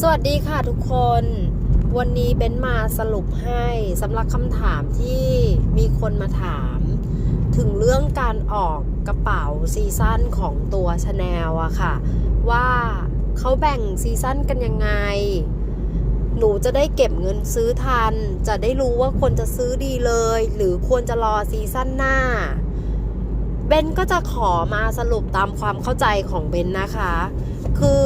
สวัสดีค่ะทุกคน วันนี้เบนมาสรุปให้สำหรับคำถามที่มีคนมาถาม ถึงเรื่องการออกกระเป๋าซีซั่นของตัวชาแนลอะค่ะ ว่าเขาแบ่งซีซั่นกันยังไง หนูจะได้เก็บเงินซื้อทัน จะได้รู้ว่าควรจะซื้อดีเลย หรือควรจะรอซีซั่นหน้าเบนก็จะขอมาสรุปตามความเข้าใจของเบนนะคะ คือ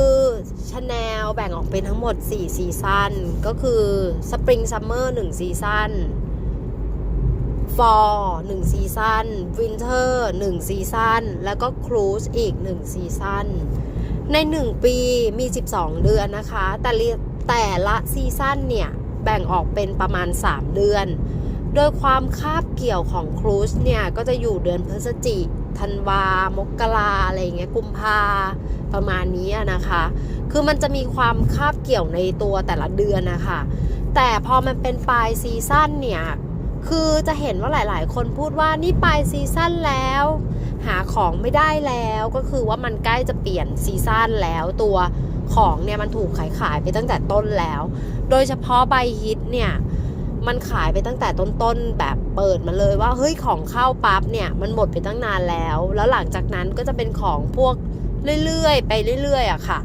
ชาแนลแบ่งออกเป็นทั้งหมด 4 ซีซันก็คือ Spring Summer 1ซีซั่น Fall 1ซีซั่น Winter 1ซีซันแล้วก็ Cruise อีก1ซีซันใน1ปีมี 12 เดือนนะคะ แต่แต่ละซีซันเนี่ย แบ่งออกเป็นประมาณ 3 เดือน โดยความคาบเกี่ยวของครูซเนี่ย ก็จะอยู่เดือนพฤศจิ ธันวา มกราอะไรอย่างเงี้ยกุมภาประมาณนี้นะคะ คือมันจะมีความคาบเกี่ยวในตัวแต่ละเดือนนะคะ แต่พอมันเป็นปลายซีซั่นเนี่ย คือจะเห็นว่าหลาย ๆ คนพูดว่านี่ปลายซีซั่นแล้ว หาของไม่ได้แล้วก็คือว่ามันใกล้จะเปลี่ยนซีซั่นแล้วตัวของเนี่ยมันถูกขายขายไปตั้งแต่ต้นแล้ว โดยเฉพาะใบฮิตเนี่ย มันขายไปตั้งแต่ต้นๆแบบเปิดมาเลยว่าเฮ้ยของเข้าปั๊บเนี่ยมันหมดไปตั้งนานแล้ว แล้วหลังจากนั้นก็จะเป็นของพวกเรื่อยๆ ไปเรื่อยๆอะค่ะ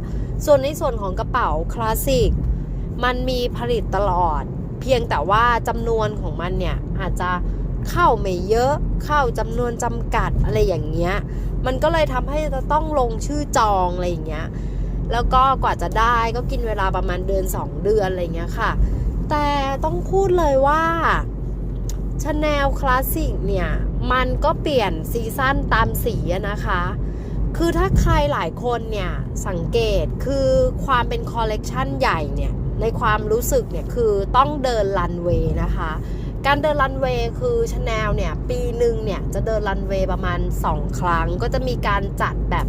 ส่วนในส่วนของกระเป๋าคลาสสิกมันมีผลิตตลอด เพียงแต่ว่าจำนวนของมันเนี่ยอาจจะเข้าไม่เยอะเข้าจำนวนจำกัดอะไรอย่างเงี้ยมันก็เลยทำให้จะต้องลงชื่อจองอะไรอย่างเงี้ยแล้วก็กว่าจะได้ก็กินเวลาประมาณเดือน 2 เดือนอะไรอย่างเงี้ยค่ะ แต่ต้องพูดเลยว่าชาแนลคลาสสิกเนี่ย มันก็เปลี่ยนซีซั่นตามสีนะคะ คือถ้าใครหลายคนเนี่ย สังเกตคือความเป็นคอลเลกชันใหญ่เนี่ย ในความรู้สึกเนี่ย คือต้องเดินรันเวย์นะคะ การเดินรันเวย์คือชาแนลเนี่ย ปีหนึ่งเนี่ย จะเดินรันเวย์ประมาณ 2 ครั้ง ก็จะมีการจัดแบบ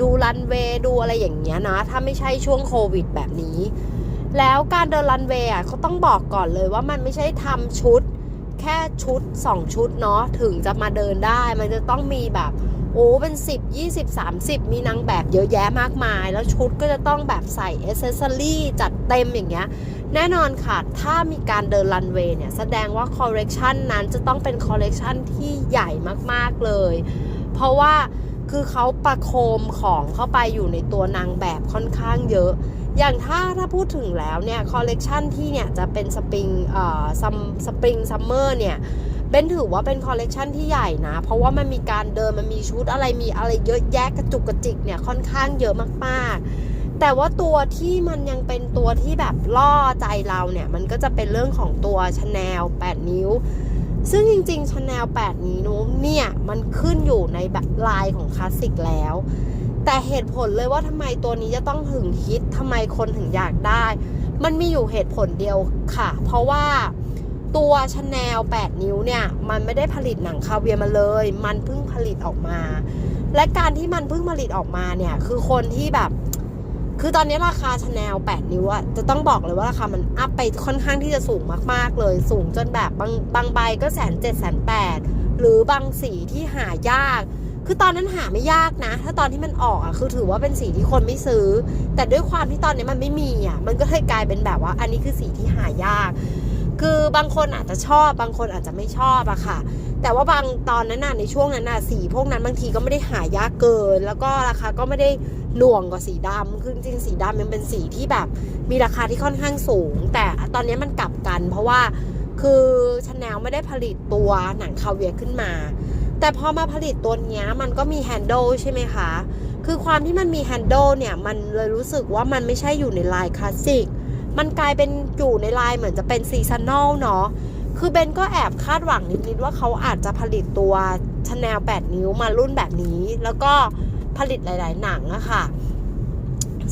ดูรันเวย์ดูอะไรอย่างเงี้ยนะ ถ้าไม่ใช่ช่วงโควิดแบบนี้ แล้วการเดินรันเวย์อะเขาต้องบอกก่อนเลยว่ามันไม่ใช่ทำชุด แค่ชุด 2 ชุดเนาะถึงจะมาเดินได้ มันจะต้องมีแบบโอ้เป็น 10 20 30 มีนางแบบเยอะแยะมากมาย แล้วชุดก็จะต้องแบบใส่เอเซสซอรี่จัดเต็มอย่างเงี้ย แน่นอนค่ะ ถ้ามีการเดินรันเวย์เนี่ย แสดงว่าคอลเลกชันนั้นจะต้องเป็นคอลเลกชันที่ใหญ่มากๆเลย เพราะว่าคือเขาประโคมของเข้าไปอยู่ในตัวนางแบบค่อนข้างเยอะ อย่างถ้าถ้าพูดถึงแล้วเนี่ยคอลเลกชันที่เนี่ยจะเป็นสปริงเอ่อซัมสปริงซัมเมอร์เนี่ยเบนถือว่าเป็นคอลเลกชันที่ใหญ่นะ เพราะว่ามันมีการเดินมันมีชุดอะไรมีอะไรเยอะแยะกระจุกกระจิกเนี่ยค่อนข้างเยอะมากๆ แต่ว่าตัวที่มันยังเป็นตัวที่แบบล่อใจเราเนี่ย มันก็จะเป็นเรื่องของตัวชาแนล8 นิ้ว ซึ่งจริงๆชาแนล8 นิ้วเนี่ย มันขึ้นอยู่ในแบบลายของคลาสสิกแล้ว แต่เหตุผลเลยว่าทำไมตัวนี้จะต้องถึงฮิตทำไมคนถึงอยากได้ มันมีอยู่เหตุผลเดียวค่ะ เพราะว่าตัวชาแนล8 นิ้วเนี่ย มันไม่ได้ผลิตหนังคาเวียมาเลย มันเพิ่งผลิตออกมา และการที่มันเพิ่งผลิตออกมาเนี่ย คือคนที่แบบ คือตอนนี้ราคาชาแนล8 นิ้วอะจะต้องบอกเลยว่าราคามันอัพไปค่อนข้างที่จะสูงมากๆเลย สูงจนแบบบางบางใบก็แสนเจ็ดแสนแปดหรือบางสีที่หายาก คือตอนนั้นหาไม่ยากนะ ถ้าตอนที่มันออกอะคือถือว่าเป็นสีที่คนไม่ซื้อ แต่ด้วยความที่ตอนนี้มันไม่มีอะมันก็เลยกลายเป็นแบบว่า อันนี้คือสีที่หายาก คือบางคนอาจจะชอบ บางคนอาจจะไม่ชอบอะค่ะ แต่ว่าบางตอนนั้นน่ะในช่วงนั้นน่ะสีพวกนั้นบางทีก็ไม่ได้หายากเกิน แล้วก็ราคาก็ไม่ได้หน่วงกว่าสีดำคือจริงๆสีดำมันเป็นสีที่แบบ มีราคาที่ค่อนข้างสูง แต่ตอนนี้มันกลับกัน เพราะว่าคือชาแนลไม่ได้ผลิตตัวหนังคาเวียขึ้นมา แต่พอมาผลิตตัวนี้มันก็มีแฮนด์ลใช่ไหมคะ คือความที่มันมีแฮนด์ลเนี่ย มันเลยรู้สึกว่ามันไม่ใช่อยู่ในลายคลาสสิก มันกลายเป็นอยู่ในลายเหมือนจะเป็นซีซันแนลเนาะ คือเบนก็แอบคาดหวังนิดๆว่าเขาอาจจะผลิตตัวชาแนล8นิ้วมารุ่นแบบนี้ แล้วก็ผลิตหลาย ๆ หนังอะค่ะ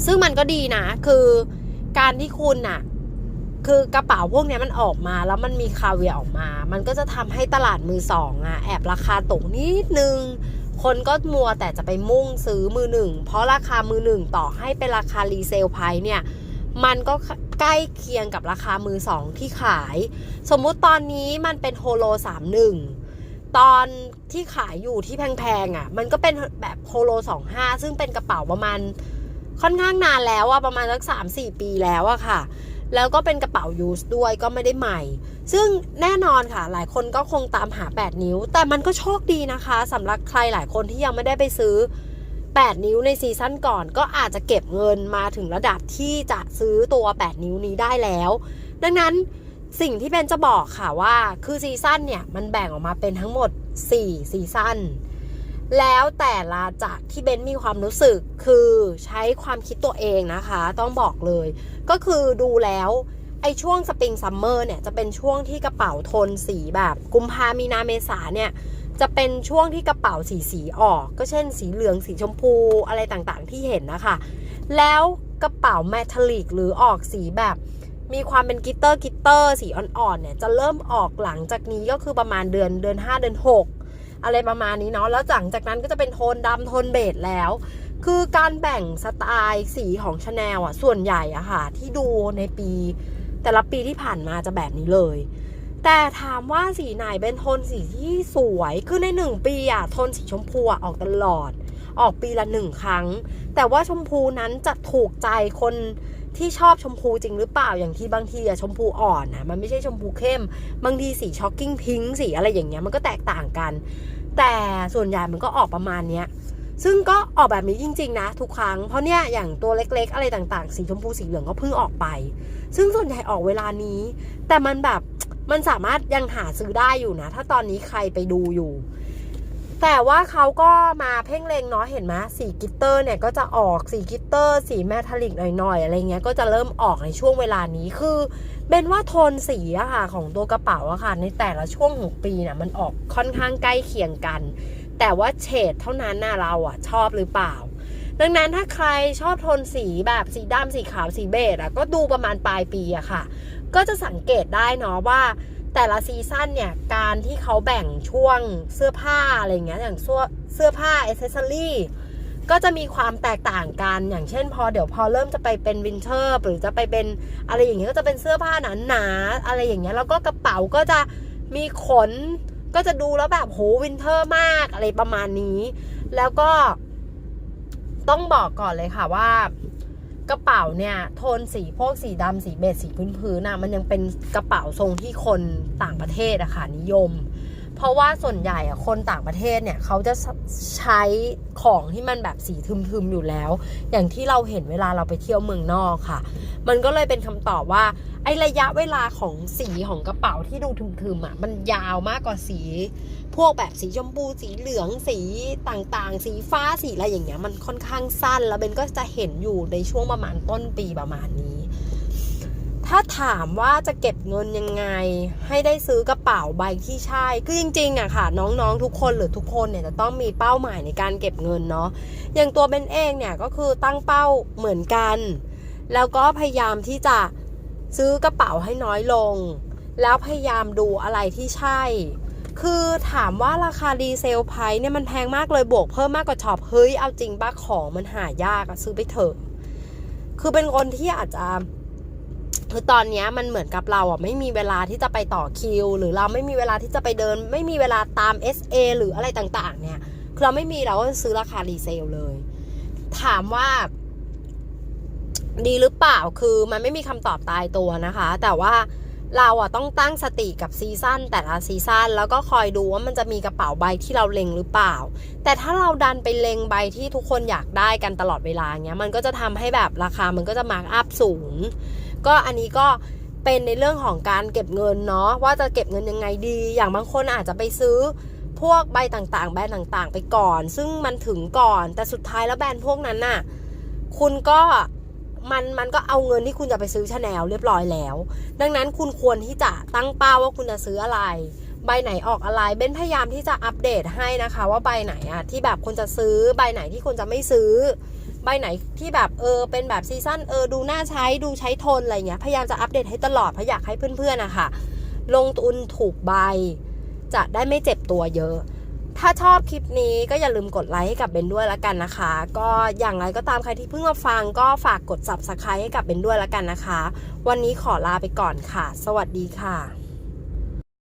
ซึ่งมันก็ดีนะ คือการที่คุณอะ คือกระเป๋าพวกนี้มันออกมาแล้วมันมีคาเวียออกมา มันก็จะทำให้ตลาดมือสองอะแอบราคาตกนิดนึง คนก็มัวแต่จะไปมุ่งซื้อมือหนึ่ง เพราะราคามือหนึ่งต่อให้เป็นราคารีเซลไพร์เนี่ย มันก็ใกล้เคียงกับราคามือสองที่ขาย สมมุติตอนนี้มันเป็นโฮโล31ตอนที่ขายอยู่ที่แพงๆอะ่ะ มันก็เป็นแบบโฮโล25ซึ่งเป็นกระเป๋าประมาณค่อนข้างนานแล้วอะประมาณสักสามสี่ปีแล้วอะค่ะ แล้วก็เป็นกระเป๋ายูสด้วยก็ไม่ได้ใหม่ ซึ่งแน่นอนค่ะ หลายคนก็คงตามหา 8 นิ้ว แต่มันก็โชคดีนะคะสำหรับใครหลายคนที่ยังไม่ได้ไปซื้อ 8 นิ้วในซีซั่นก่อน ก็อาจจะเก็บเงินมาถึงระดับที่จะซื้อตัว 8 นิ้วนี้ได้แล้ว ดังนั้นสิ่งที่เบนจะบอกค่ะว่าคือซีซั่นเนี่ย มันแบ่งออกมาเป็นทั้งหมด 4 ซีซั่น แล้วแต่ละจากที่เบนมีความรู้สึกคือใช้ความคิดตัวเองนะคะ ต้องบอกเลย ก็คือดูแล้วไอ้ช่วงสปริงซัมเมอร์เนี่ยจะเป็นช่วงที่กระเป๋าโทนสีแบบกุมภามีนาเมษาเนี่ยจะเป็นช่วงที่กระเป๋าสีสีออก ก็เช่นสีเหลืองสีชมพูอะไรต่างๆที่เห็นนะคะ แล้วกระเป๋าแมทัลลิกหรือออกสีแบบมีความเป็นกิตเตอร์กิตเตอร์สีอ่อนๆเนี่ยจะเริ่มออกหลังจากนี้ก็คือประมาณเดือนเดือน 5 เดือน 6 อะไรประมาณนี้เนาะแล้วหลังจากนั้นก็จะเป็นโทนดำโทนเบจแล้ว คือการแบ่งสไตล์สีของชาแนลอะส่วนใหญ่อะค่ะ ที่ดูในปี แต่ละปีที่ผ่านมาจะแบบนี้เลย แต่ถามว่าสีไหนเป็นโทนสีที่สวยคือในหนึ่งปีอะโทนสีชมพูอะออกตลอด ออกปีละหนึ่งครั้ง แต่ว่าชมพูนั้นจะถูกใจคน ที่ชอบชมพูจริงหรือเปล่าอย่างที่บางทีอะชมพูอ่อนนะมันไม่ใช่ชมพูเข้ม บางทีสีช็อกกิ้งพิงค์สีอะไรอย่างเงี้ยมันก็แตกต่างกัน แต่ส่วนใหญ่มันก็ออกประมาณเนี้ยซึ่งก็ออกแบบนี้จริง ๆ นะ ทุกครั้งเพราะเนี่ยอย่างตัวเล็ก ๆ อะไรต่างๆ สีชมพูสีเหลืองก็เพิ่งออกไป ซึ่งส่วนใหญ่ออกเวลานี้ แต่มันแบบมันสามารถยังหาซื้อได้อยู่นะ ถ้าตอนนี้ใครไปดูอยู่ แต่ว่าเขาก็มาเพ่งเลงเนาะเห็นไหมสีกิตเตอร์เนี่ยก็จะออกสีกิตเตอร์สีแมทัลลิกหน่อยๆอะไรเงี้ยก็จะเริ่มออกในช่วงเวลานี้คือเบนว่าโทนสีอะค่ะของตัวกระเป๋าอะค่ะ ในแต่ละช่วงของปีน่ะมันออกค่อนข้างใกล้เคียงกัน แต่ว่าเฉดเท่านั้นน่ะเราอะชอบหรือเปล่า ดังนั้นถ้าใครชอบโทนสีแบบสีดำสีขาวสีเบจอะก็ดูประมาณปลายปีอะค่ะ ก็จะสังเกตได้เนาะว่า แต่ละซีซั่นเนี่ยการที่เขาแบ่งช่วงเสื้อผ้าอะไรเงี้ยอย่างเสื้อเสื้อผ้าอ c เซสซอรี่ก็จะมีความแตกต่างกันอย่างเช่น พอเดี๋ยวพอเริ่มจะไปเป็นวินเทอร์หรือจะไปเป็นอะไรอย่างเงี้ยก็จะเป็นเสื้อผ้าหนาๆอะไรอย่างเงี้ยแล้วก็กระเป๋าก็จะมีขน ก็จะดูแล้วแบบโหวินเทอร์มากอะไรประมาณนี้ แล้วก็ต้องบอกก่อนเลยค่ะว่า กระเป๋าเนี่ยโทนสีพวกสีดำสีเบจสีพื้นๆน่ะมันยังเป็นกระเป๋าทรงที่คนต่างประเทศอะค่ะนิยม เพราะว่าส่วนใหญ่อะคนต่างประเทศเนี่ยเขาจะใช้ของที่มันแบบสีทึมๆอยู่แล้ว อย่างที่เราเห็นเวลาเราไปเที่ยวเมืองนอกค่ะ มันก็เลยเป็นคำตอบว่า ไอระยะเวลาของสีของกระเป๋าที่ดูทึมๆอะมันยาวมากกว่าสี พวกแบบสีชมพูสีเหลืองสีต่างๆ สีฟ้าสีอะไรอย่างเงี้ยมันค่อนข้างสั้น แล้วเบนก็จะเห็นอยู่ในช่วงประมาณต้นปีประมาณนี้ ถ้าถามว่าจะเก็บเงินยังไง ให้ได้ซื้อกระเป๋าใบที่ใช่ คือจริงๆอะค่ะ น้องๆทุกคนหรือทุกคนเนี่ยจะต้องมีเป้าหมายในการเก็บเงินเนาะอย่างตัวเบนเองเนี่ยก็คือตั้งเป้าเหมือนกัน แล้วก็พยายามที่จะซื้อกระเป๋าให้น้อยลง แล้วพยายามดูอะไรที่ใช่ คือถามว่าราคาดีเซลไพร์เนี่ยมันแพงมากเลยบวกเพิ่มมากกว่าช็อปเฮ้ยเอาจริงป้าของมันหายากอะซื้อไปเถอะคือเป็นคนที่อาจจะ คือตอนนี้มันเหมือนกับเราอะไม่มีเวลาที่จะไปต่อคิว หรือเราไม่มีเวลาที่จะไปเดิน ไม่มีเวลาตาม SA หรืออะไรต่างๆ เนี่ยคือเราไม่มีเราก็ซื้อราคารีเซลเลย ถามว่า ดีหรือเปล่าคือมันไม่มีคำตอบตายตัวนะคะ แต่ว่าเราอะต้องตั้งสติกับซีซั่นแต่ละซีซั่นแล้วก็คอยดูว่ามันจะมีกระเป๋าใบที่เราเล็งหรือเปล่า แต่ถ้าเราดันไปเล็งใบที่ทุกคนอยากได้กันตลอดเวลาเงี้ยมันก็จะทำให้แบบราคามันก็จะมาร์กอัพสูง ก็อันนี้ก็เป็นในเรื่องของการเก็บเงินเนาะว่าจะเก็บเงินยังไงดี อย่างบางคนอาจจะไปซื้อพวกใบต่างๆ แบรนด์ต่างๆ ไปก่อน ซึ่งมันถึงก่อน แต่สุดท้ายแล้วแบรนด์พวกนั้นน่ะ คุณก็มันมันก็เอาเงินที่คุณจะไปซื้อชาแนลเรียบร้อยแล้ว ดังนั้นคุณควรที่จะตั้งเป้าว่าคุณจะซื้ออะไร ใบไหนออกอะไร เบ้นพยายามที่จะอัปเดตให้นะคะ ว่าใบไหนอะที่แบบคุณจะซื้อใบไหนที่คุณจะไม่ซื้อ ใบไหนที่แบบเออเป็นแบบซีซั่นเออดูน่าใช้ดูใช้ทนอะไรเงี้ยพยายามจะอัปเดตให้ตลอดเพราะอยากให้เพื่อนๆนะคะลงทุนถูกใบ จะได้ไม่เจ็บตัวเยอะ ถ้าชอบคลิปนี้ก็อย่าลืมกดไลค์ให้กับเบนด้วยละกันนะคะ ก็อย่างไรก็ตามใครที่เพิ่งมาฟังก็ฝากกด subscribe ให้กับเบนด้วยละกันนะคะ วันนี้ขอลาไปก่อนค่ะ สวัสดีค่ะ